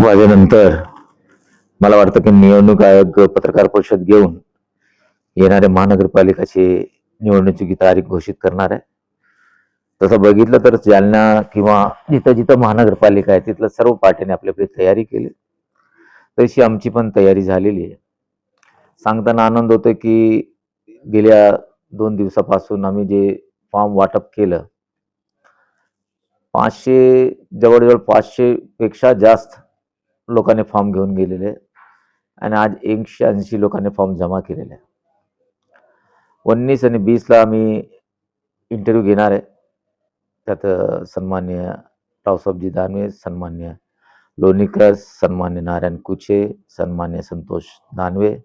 वाजेनंतर मला वाटतं की निवडणूक आयोग पत्रकार परिषद घेऊन येणाऱ्या महानगरपालिकाची निवडणुकीची तारीख घोषित करणार आहे. तसं बघितलं तर जालना किंवा जिथं जिथं महानगरपालिका आहे तिथलं सर्व पार्टीने आपली आपली तयारी केली. तशी आमची पण तयारी झालेली आहे. सांगताना आनंद होतो की गेल्या दोन दिवसापासून आम्ही जे फॉर्म वाटप केलं पाचशे जवळजवळ पाचशे पेक्षा जास्त लोकांनी फॉर्म घेऊन गेलेले आणि आज एकशे ऐंशी लोकांनी फॉर्म जमा केलेले आहे उन्नीस आणि वीसला आम्ही इंटरव्ह्यू घेणार आहे. त्यात सन्मान्य रावसाहेबजी दानवे सन्मान्य लोणीकर सन्मान्य नारायण कुचे सन्मान्य संतोष दानवे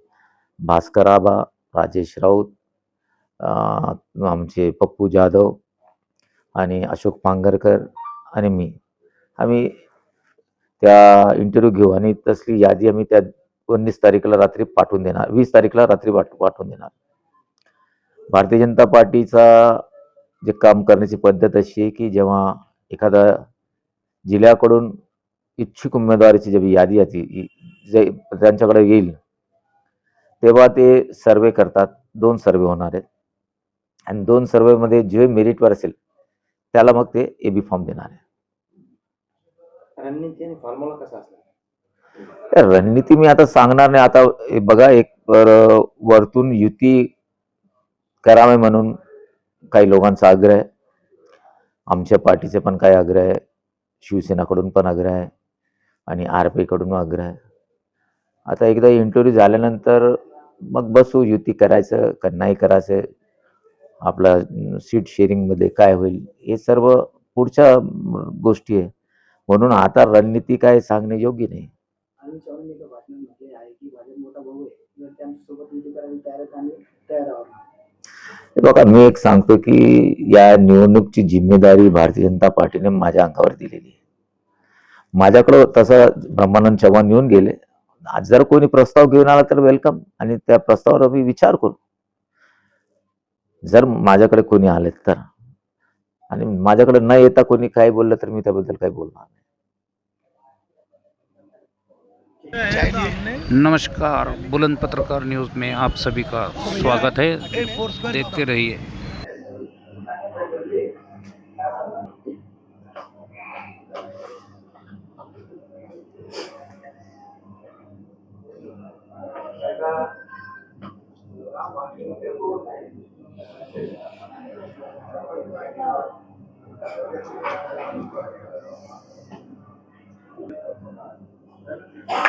भास्कर आबा राजेश राऊत आमचे पप्पू जाधव आणि अशोक पांगरकर आणि मी. आम्ही त्या इंटरव्ह्यू घेऊ. आणि तसली यादी आम्ही त्या उन्नीस तारीखला रात्री पाठवून देणार. वीस तारीखला रात्री पाठ पाठवून देणार. भारतीय जनता पार्टीचा जे काम करण्याची पद्धत अशी आहे की जेव्हा एखादा जिल्ह्याकडून इच्छुक उमेदवारीची जेव्हा यादी येते जे त्यांच्याकडे येईल तेव्हा ते सर्वे करतात. दोन सर्वे होणार आहेत. आणि दोन सर्वेमध्ये जे मेरिटवर असेल त्याला मग ते ए बी फॉर्म देणार आहे रणनीती आणि फॉर्म्युला कसा असणार? रणनीती मी आता सांगणार नाही. आता बघा एक वरतून युती करावे म्हणून काही लोकांचा आग्रह आहे. आमच्या पार्टीचे पण काही आग्रह आहे. शिवसेनाकडून पण आग्रह आहे. आणि आर पीकडून आग्रह आहे. आता एकदा इंटरव्ह्यू झाल्यानंतर मग बसू युती करायचं का नाही करायचं? आपला सीट शेअरिंगमध्ये काय होईल? हे सर्व पुढच्या गोष्टी आहे. म्हणून आता रणनीती काय सांगणे योग्य नाही. बघा मी एक सांगतो की या निवडणूकची जिम्मेदारी भारतीय जनता पार्टीने माझ्या अंगावर दिलेली आहे. माझ्याकडं तसं ब्रह्मानंद चव्हाण येऊन गेले. आज जर कोणी प्रस्ताव घेऊन आला तर वेलकम आणि त्या प्रस्तावावर आम्ही विचार करू. जर माझ्याकडे कोणी आले तर. आणि माझ्याकडे न येता कोणी काय बोललं तर मी त्याबद्दल काय बोलणार नाही. नमस्कार बुलंद पत्रकार न्यूज़ में आप सभी का स्वागत है। देखते रहिए। Thank you.